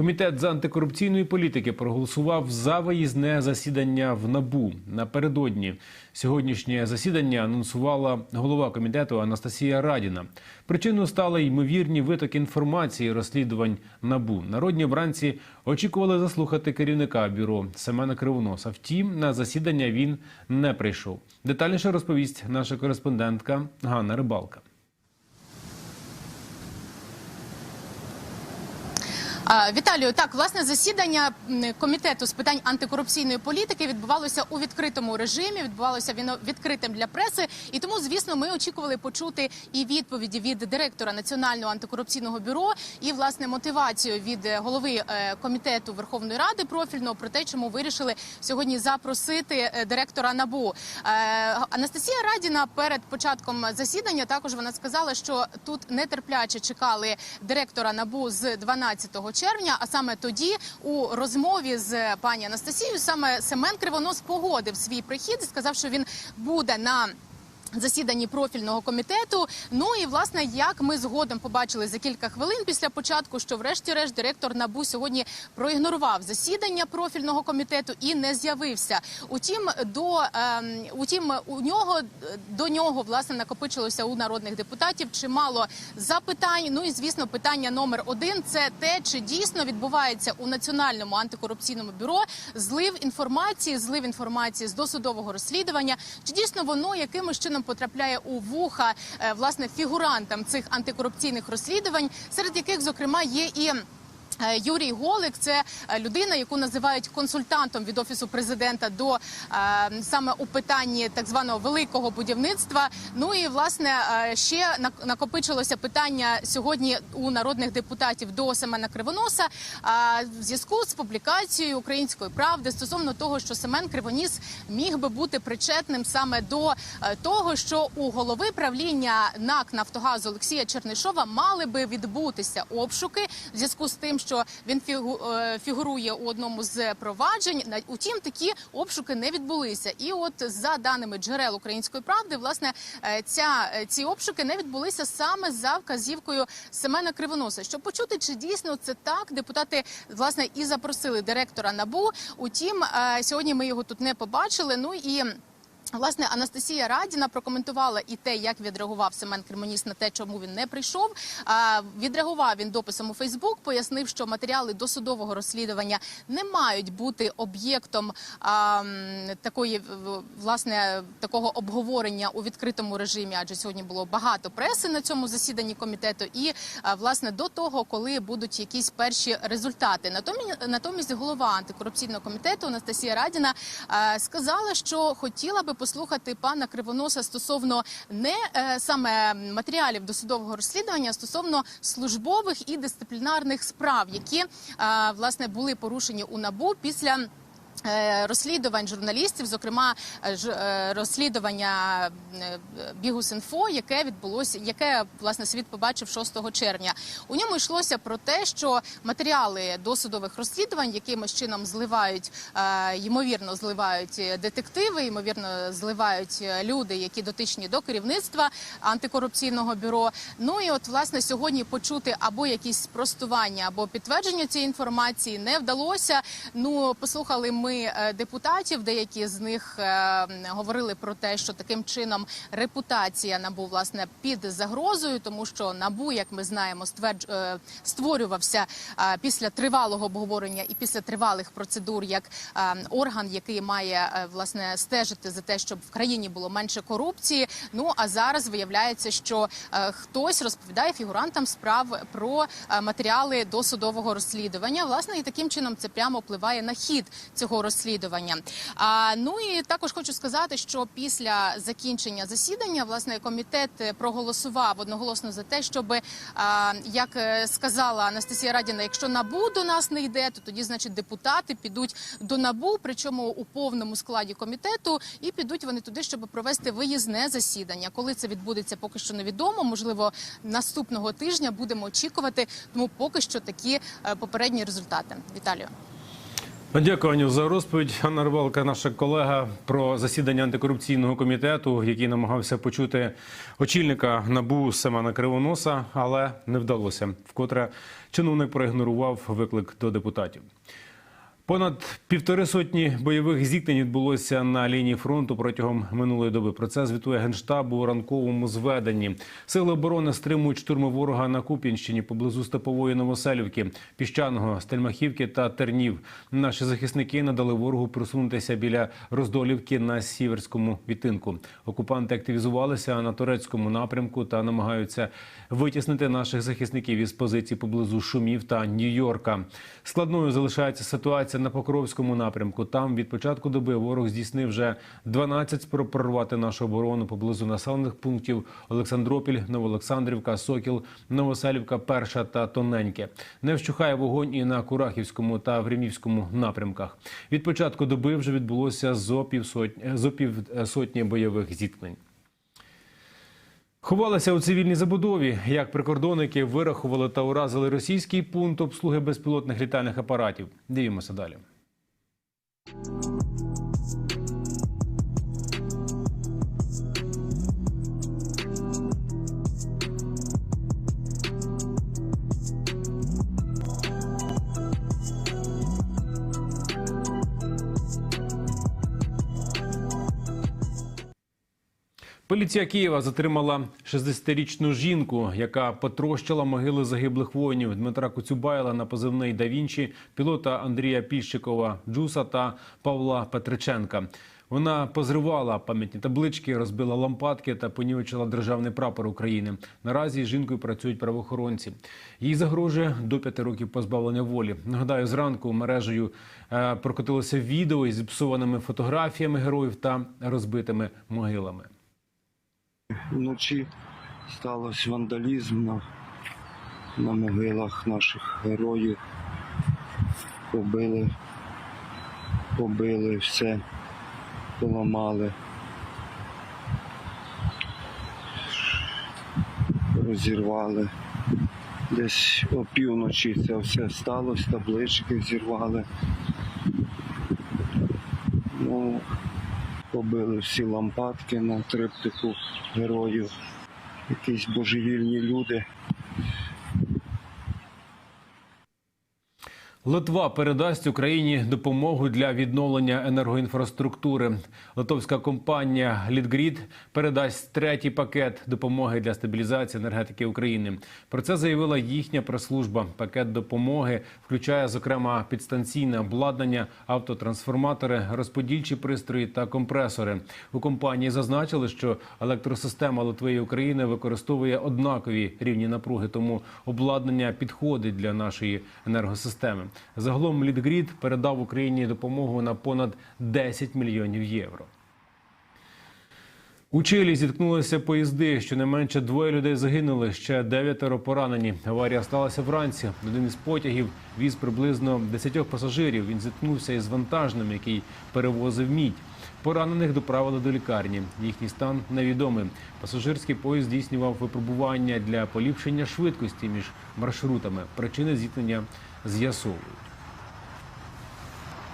Комітет з антикорупційної політики проголосував за виїзне засідання в НАБУ напередодні. Сьогоднішнє засідання анонсувала голова комітету Анастасія Радіна. Причиною стали ймовірні витоки інформації розслідувань НАБУ. Народні обранці очікували заслухати керівника бюро Семена Кривоноса. Втім, на засідання він не прийшов. Детальніше розповість наша кореспондентка Ганна Рибалка. Віталію, так власне засідання комітету з питань антикорупційної політики відбувалося у відкритому режимі. Відбувалося воно відкритим для преси. І тому, звісно, ми очікували почути і відповіді від директора національного антикорупційного бюро, і власне мотивацію від е, голови е, комітету Верховної Ради профільного про те, чому вирішили сьогодні запросити е, директора набу. Анастасія Радіна перед початком засідання також вона сказала, що тут нетерпляче чекали директора набу з 12 червня. А саме тоді у розмові з пані Анастасією саме Семен Кривонос погодив свій прихід сказав, що він буде на. Засіданні профільного комітету. Ну і власне, як ми згодом побачили за кілька хвилин після початку, що врешті-решт директор набу сьогодні проігнорував засідання профільного комітету і не з'явився. Утім, до ем, утім, у нього до нього власне накопичилося у народних депутатів чимало запитань. Ну і звісно, питання номер один це те, чи дійсно відбувається у національному антикорупційному бюро злив інформації, злив інформації з досудового розслідування. Чи дійсно воно якимось чином потрапляє у вуха е, власне фігурантам цих антикорупційних розслідувань, серед яких зокрема є і. Е, Юрій Голик це е, людина, яку називають консультантом від офісу президента до е, саме у питанні так званого великого будівництва. Ну і власне ще нак- накопичилося питання сьогодні у народних депутатів до Семена Кривоноса в зв'язку з публікацією української правди стосовно того, що Семен Кривоніс міг би бути причетним саме до того, що у голови правління НАК Нафтогазу Олексія Чернишова мали би відбутися обшуки в зв'язку з тим, що він фігу- е, фігурує у одному з проваджень. Утім, такі обшуки не відбулися. І от за даними джерел української правди, власне, е, ця е, ці обшуки не відбулися саме за вказівкою Семена Кривоноса. Щоб почути, чи дійсно це так, депутати власне і запросили директора набу. Утім, сьогодні ми його тут не побачили. Ну і. Власне, Анастасія Радіна прокоментувала і те, як відреагував Семен Кремоніс на те, чому він не прийшов. Відреагував він дописом у Фейсбук, пояснив, що матеріали досудового розслідування не мають бути об'єктом такої власне такого обговорення у відкритому режимі, адже сьогодні було багато преси на цьому засіданні комітету. І власне до того, коли будуть якісь перші результати. Натомість, натомість голова антикорупційного комітету Анастасія Радіна сказала, що хотіла би послухати пана Кривоноса стосовно не е, саме матеріалів досудового розслідування, а стосовно службових і дисциплінарних справ, які е, власне були порушені у набу після. Е, Розслідувань журналістів, зокрема е, е, розслідування Бігус.Інфо, яке відбулося, яке власне світ побачив 6 червня. У ньому йшлося про те, що матеріали досудових розслідувань якимось чином зливають, ймовірно, зливають детективи, ймовірно, зливають люди, які дотичні до керівництва антикорупційного бюро. Ну і от власне сьогодні почути або якісь спростування, або підтвердження цієї інформації не вдалося. Ну послухали ми е, депутатів, деякі з них е, говорили про те, що таким чином репутація набу власне під загрозою, тому що набу, як ми знаємо, ствердж... е, створювався після тривалого обговорення і після тривалих процедур як орган, який має власне стежити за те, щоб в країні було менше корупції. Ну а зараз виявляється, що хтось розповідає фігурантам справ про матеріали досудового розслідування. Власне, і таким чином це прямо впливає на хід цього розслідування. А ну і також хочу сказати, що після закінчення засідання власне комітет проголосував одноголосно за те, щоб як е, сказала Анастасія Радіна, якщо набу до нас не йде, то тоді значить депутати підуть до набу, причому у повному складі комітету, і підуть вони туди, щоб провести виїзне засідання. Коли це відбудеться, поки що невідомо. Можливо, наступного тижня будемо очікувати. Тому поки що такі е, попередні результати. Віталію. Дякую, Аню, за розповідь. Анна Рибалка, наша колега, про засідання антикорупційного комітету, який намагався почути очільника набу Семена Кривоноса, але не вдалося. Вкотре чиновник проігнорував виклик до депутатів. Понад півтори сотні бойових зіткнень відбулося на лінії фронту протягом минулої доби. Про це звітує генштаб у ранковому зведенні. Сили оборони стримують штурми ворога на Куп'янщині поблизу степової Новоселівки, піщаного, Стельмахівки та Тернів. Наші захисники надали ворогу просунутися біля Роздолівки на сіверському відтинку. Окупанти активізувалися на турецькому напрямку та намагаються витіснити наших захисників із позицій поблизу Шумів та Нью-Йорка. Складною залишається ситуація на Покровському напрямку. Там від початку доби ворог здійснив вже 12 спроб прорвати нашу оборону поблизу населених пунктів Олександропіль, Новоолександрівка, Сокіл, Новоселівка, Перша та Тоненьке. Не вщухає вогонь і на Курахівському та Времівському напрямках. Від початку доби вже відбулося зо півсотні бойових зіткнень. Ховалися у цивільній забудові, як прикордонники вирахували та уразили російський пункт обслуги безпілотних літальних апаратів. Дивімося далі. Поліція Києва затримала 60-річну жінку, яка потрощила могили загиблих воїнів Дмитра Коцюбайла на позивний «Да Вінчі», пілота Андрія Піщикова Джуса та Павла Петриченка. Вона позривала пам'ятні таблички, розбила лампадки та понівечила державний прапор України. Наразі жінкою працюють правоохоронці. Їй загрожує до п'яти років позбавлення волі. Нагадаю, зранку мережею е, прокотилося відео із зіпсованими фотографіями героїв та розбитими могилами. Вночі сталося вандалізм на, на могилах наших героїв. Побили, побили все, поламали. Розірвали. Десь опівночі це все сталося, таблички зірвали. Ну, побили всі лампадки на триптику героїв. Якісь божевільні люди. Литва передасть Україні допомогу для відновлення енергоінфраструктури. Литовська компанія Літгрід передасть третій пакет допомоги для стабілізації енергетики України. Про це заявила їхня прес-служба. Пакет допомоги включає зокрема підстанційне обладнання, автотрансформатори, розподільчі пристрої та компресори. У компанії зазначили, що електросистема Литви і України використовує однакові рівні напруги, тому обладнання підходить для нашої енергосистеми. Загалом Літгрід передав Україні допомогу на понад 10 мільйонів євро. У Чилі зіткнулися поїзди. Щонайменше двоє людей загинули, ще дев'ятеро поранені. Аварія сталася вранці. Один із потягів віз приблизно 10 пасажирів. Він зіткнувся із вантажним, який перевозив мідь. Поранених доправили до лікарні. Їхній стан невідомий. Пасажирський поїзд здійснював випробування для поліпшення швидкості між маршрутами. Причини зіткнення з'ясовують.